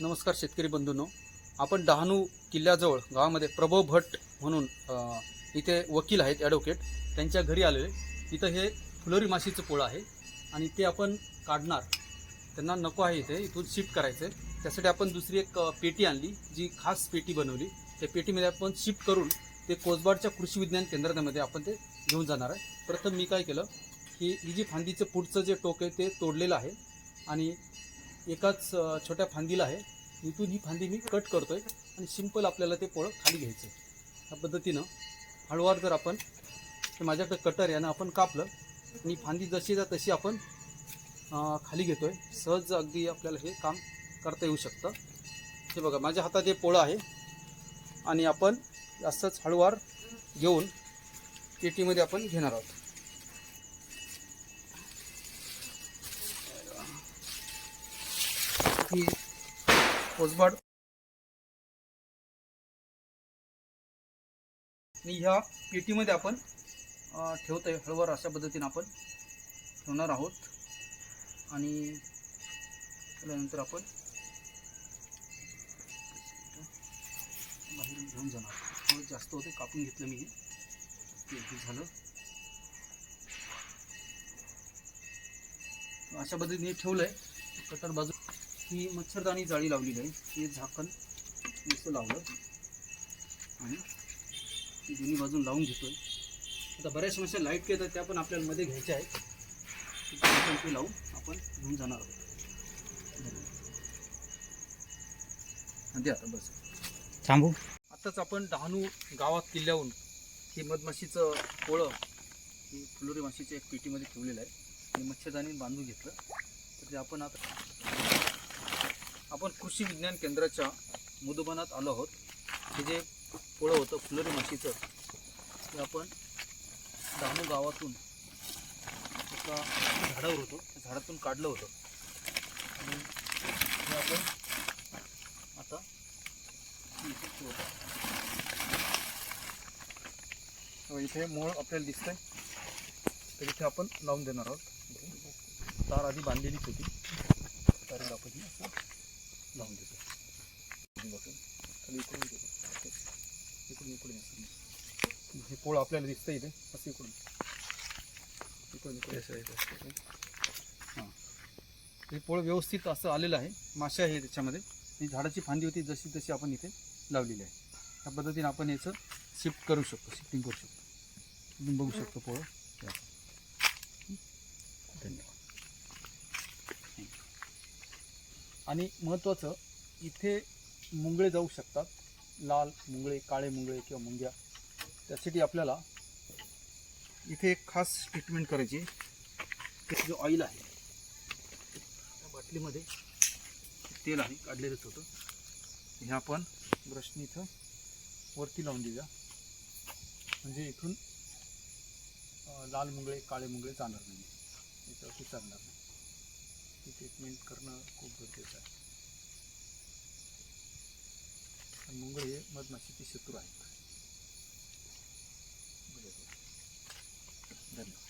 नमस्कार शेतकरी बंधूंनो. आपण डहाणू किल्ल्याजवळ गावामध्ये प्रभव भट म्हणून इथे वकील आहेत ॲडव्होकेट त्यांच्या घरी आलेले. इथं हे फुलोरी माशीचं पोळं आहे आणि ते आपण काढणार. त्यांना नको आहे इथे इथून शिफ्ट करायचं आहे त्यासाठी आपण दुसरी एक पेटी आणली जी खास पेटी बनवली. त्या पेटीमध्ये आपण शिफ्ट करून ते कोसबाडच्या कृषी विज्ञान केंद्रामध्ये आपण ते घेऊन जाणार आहे. प्रथम मी काय केलं की ही जी फांदीचं पुढचं जे टोक आहे ते तोडलेलं आहे. आणि एकाच छोट्या फांदीला आहे. इथून ही फांदी मी कट करतो आहे आणि सिंपल आपल्याला ते पोळं खाली घ्यायचं त्या या पद्धतीनं हळूवार जर आपण माझ्याकडे कटर यानं आपण कापलं आणि फांदी जशी जा तशी आपण खाली घेतो आहे सहज अगदी आपल्याला हे काम करता येऊ शकतं. हे बघा माझ्या हातात हे पोळं आहे. आणि आपण असंच हळूवार घेऊन पेटीमध्ये आपण घेणार आहोत. कोसबाड आणि ह्या पेटीमध्ये आपण ठेवतो ठेवतोय हळूवार अशा पद्धतीने आपण ठेवणार आहोत. आणि त्यानंतर आपण बाहेर घेऊन जाणार थोडं जास्त होते कापून घेतलं मी. हे ते झालं. अशा पद्धतीने ठेवलंय. कटर बाजू ही मच्छरदाणी जाळी लावलेली आहे. हे झाकण नुसतं लावलं. आणि दोन्ही बाजून लावून घेतोय. आता बऱ्याच समस्या लाइट येतात त्या पण आपल्याला मध्ये घ्यायच्या आहेत. ते लावून आपण घेऊन जाणार आहोत. दे आता बस. थांबू. आत्ताच आपण डहाणू गावात किल्ल्याहून हे मधमाशीचं पोळं ही फुलोरी माशीच्या एक पेटीमध्ये ठेवलेलं आहे. आणि मच्छरदाणी बांधून घेतलं. तर ते आपण आता आपण कृषी विज्ञान केंद्राच्या मधुबनात आलो आहोत. हे जे पोळं होतं फुलोरी माशीचं ते आपण डहाणू गावातून एका झाडावर होतो. त्या झाडातून काढलं होतं. आणि हे आपण आता इथे ठेवतो. हो, मूळ आपल्याला दिसतंय. तर इथे आपण लावून देणार आहोत. तार आधी बांधलेलीच होती. तारेला दाखवली. असं लावून देतो इकडून बसून खाली इकडून देतो इकडून इकडून असं हे पोळ आपल्याला दिसतं इथे. असं इकडून इकडून इकडून हां हे पोळ व्यवस्थित असं आलेलं आहे. माशा आहे त्याच्यामध्ये. ही झाडाची फांदी होती जशी तशी आपण इथे लावलेली आहे. त्या पद्धतीने आपण याचं शिफ्ट करू शकतो. शिफ्टिंग करू शकतो. बघू शकतो पोळं धन्यवाद. आणि महत्त्वाचं इथे मुंगळे जाऊ शकतात. लाल मुंगळे काळे मुंगळे किंवा मुंग्या. त्यासाठी आपल्याला इथे एक खास ट्रीटमेंट करायची ते जो ऑइल आहे त्या बाटलीमध्ये तेल आहे काढलेलंच होतं. हे आपण ब्रशनी इथं वरती लावून देऊया. म्हणजे इथून लाल मुंगळे काळे मुंगळे जाणार नाही. याच्यावरती चालणार नाही. ती ट्रीटमेंट करणं खूप गरजेचं आहे. मुंगळ हे मधमाशीचे शत्रू आहेत. धन्यवाद.